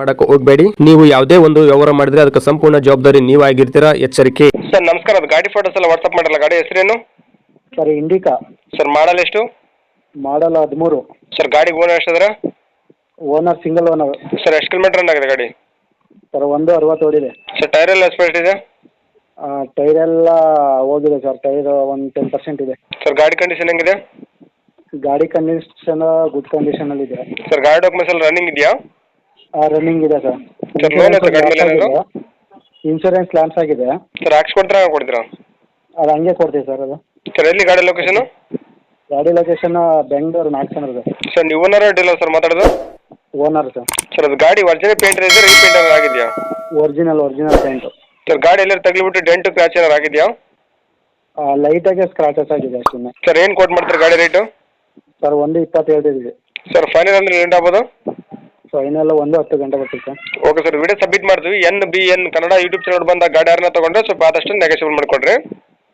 ಮಾಡಕ್ಕೆ ಹೋಗಬೇಡಿ. ನೀವು ಯಾವುದೇ ಒಂದು ವ್ಯವಹಾರ ಮಾಡಿದ್ರೆ ಅದಕ್ಕೆ ಸಂಪೂರ್ಣ ಜವಾಬ್ದಾರಿ ನೀವಾಗಿರ್ತೀರಾ? ಎಚ್ಚರಿಕೆ. ಸರ್ ನಮಸ್ಕಾರ. ಅದು ಗಾಡಿ ಫೋಟೋಸ್ ಎಲ್ಲ ವಾಟ್ಸ್ಆಪ್ ಮಾಡಲ್ಲ. ಗಾಡಿ ಹೆಸರೇನು? Sir Indica. ಸರ್ ಮಾಡಲ್ ಎಷ್ಟು? ಮಾಡಲ್ ಹದಿಮೂರು. ಸರ್ ಗಾಡಿ ಓನರ್ ಎಷ್ಟಿದ್ರೆ? ಓನರ್ ಸಿಂಗಲ್ ಓನರ್ ಸರ್ ಎಷ್ಟು ಕಿಲೋಮೀಟರ್ ರನ್ ಆಗಿದೆ ಗಾಡಿ? ಸರ್ ಒಂದು ಅರವತ್ತು ಓಡಿದೆ. ಸರ್ ಟೈರ್ ಎಲ್ಲ ಎಕ್ಸ್ಪೈರ್ಟ್ ಇದೆ? ಟೈರ್ ಎಲ್ಲ ಹೋಗಿದೆ ಸರ್. ಟೈರ್ ಒಂದು ಟೆನ್ ಪರ್ಸೆಂಟ್ ಇದೆ. ಸರ್ ಗಾಡಿ ಕಂಡೀಷನ್ ಹೆಂಗಿದೆ? ಗಾಡಿ ಕಂಡೀಷನ್ ಗುಡ್ ಕಂಡೀಷನ್ ಅಲ್ಲಿ ಇದೆ. ಸರ್ ಗಾಡಿ ಡಾಕ್ಯುಮೆಂಟ್ಸ್ ಎಲ್ಲ ರನ್ನಿಂಗ್ ಇದೆಯಾ? ರನ್ನಿಂಗ್ ಇದೆ ಸರ್. ಸರ್ loan ಐತೆ ಗಾಡಿ ಮೇಲೆ ಏನಾದ್ರು? ಇನ್ಶೂರೆನ್ಸ್ ಲ್ಯಾನ್ಸ್ ಆಗಿದೆ. ಸರ್ ಹಾಕ್ಸ್ಕೊಡ್ತೀರಾ ಕೊಡ್ತೀರಾ? ಅದು ಹಂಗೆ ಕೊಡ್ತೀವಿ ಸರ್ ಅದು. ಸರ್ ಎಲ್ಲಿ ಗಾಡಿ ಲೊಕೇಶನ್ ಗಾಡಿ ಲೊಕೇಶನ್ ಬೆಂಗಳೂರು ನಾಲ್ಕು ಇದೆ ಸರ್ ನೀವು ಓನರ್ ಡೀಲರ್ ಸರ್ ಮಾತಾಡೋದು? Owner sir. ಸರ್ ಅದು ಗಾಡಿ ಒರಿಜಿನಲ್ ಪೇಂಟ್ ಇದೆ ರೀಪೇಂಟ್ ಏನಾರು ಆಗಿದೆಯಾ? ಒರಿಜಿನಲ್ ಒರಿಜಿನಲ್ ಪೇಂಟು ಸರ್ ಗಾಡಿ ಎಲ್ಲರೂ ತಗ್ಲಿಬಿಟ್ಟು ಡೆಂಟು ಪ್ಯಾಚ್ ಏನಾರು ಆಗಿದೆಯಾ? ಲೈಟಾಗೆ ಸ್ಕ್ರಾಚಸ್ ಆಗಿದೆ ಅಷ್ಟೇ. ಸರ್ ಏನು ಕೋಟ್ ಮಾಡ್ತಾರೆ ಗಾಡಿ ರೇಟು ಸರ್ ಒಂದು ಇಪ್ಪತ್ತು ಸರ್ ಫೈನಲ್ ಅಂದ್ರೆ ಏನು ಆಗ್ಬೋದು? ಫೈನಲ್ ಒಂದು ಹತ್ತು ಗಂಟೆ ಬರ್ತೀವಿ sir. Okay sir video submit ಮಾಡ್ತೀವಿ N B N Kannada YouTube channel ಬಂದ ಗಾಡಿ ಯಾರನ್ನ ತಗೊಂಡ್ರೆ ಸ್ವಲ್ಪ ಆದಷ್ಟು ನೆಗೆಸಿಬಲ್ ಮಾಡಿಕೊಡ್ರಿ.